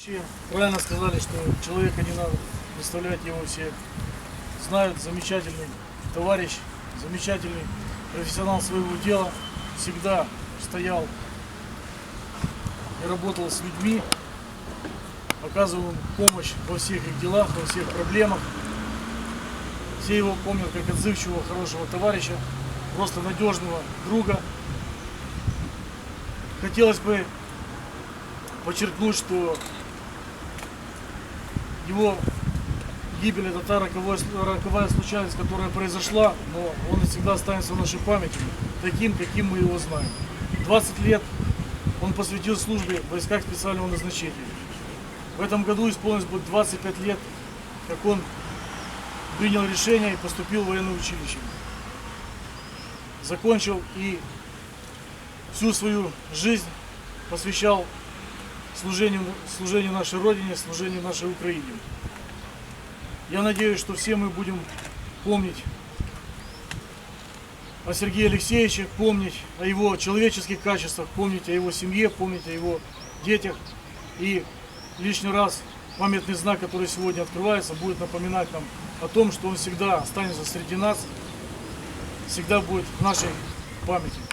Вообще, Правильно сказали, что человека не надо представлять его все знают, замечательный товарищ, замечательный профессионал своего дела, всегда стоял и работал с людьми, оказывал им помощь во всех их делах, во всех проблемах. Все его помнят как отзывчивого, хорошего товарища, просто надежного друга. Хотелось бы подчеркнуть, что его гибель это та роковая, роковая случайность, которая произошла, но он всегда останется в нашей памяти таким, каким мы его знаем. 20 лет он посвятил службе в войсках специального назначения. В этом году исполнилось будет 25 лет, как он принял решение и поступил в военное училище. Закончил и всю свою жизнь посвящал служению, служению нашей Родине, служению нашей Украине. Я надеюсь, что все мы будем помнить о Сергее Алексеевиче, помнить о его человеческих качествах, помнить о его семье, помнить о его детях. И лишний раз памятный знак, который сегодня открывается, будет напоминать нам о том, что он всегда останется среди нас, всегда будет в нашей памяти.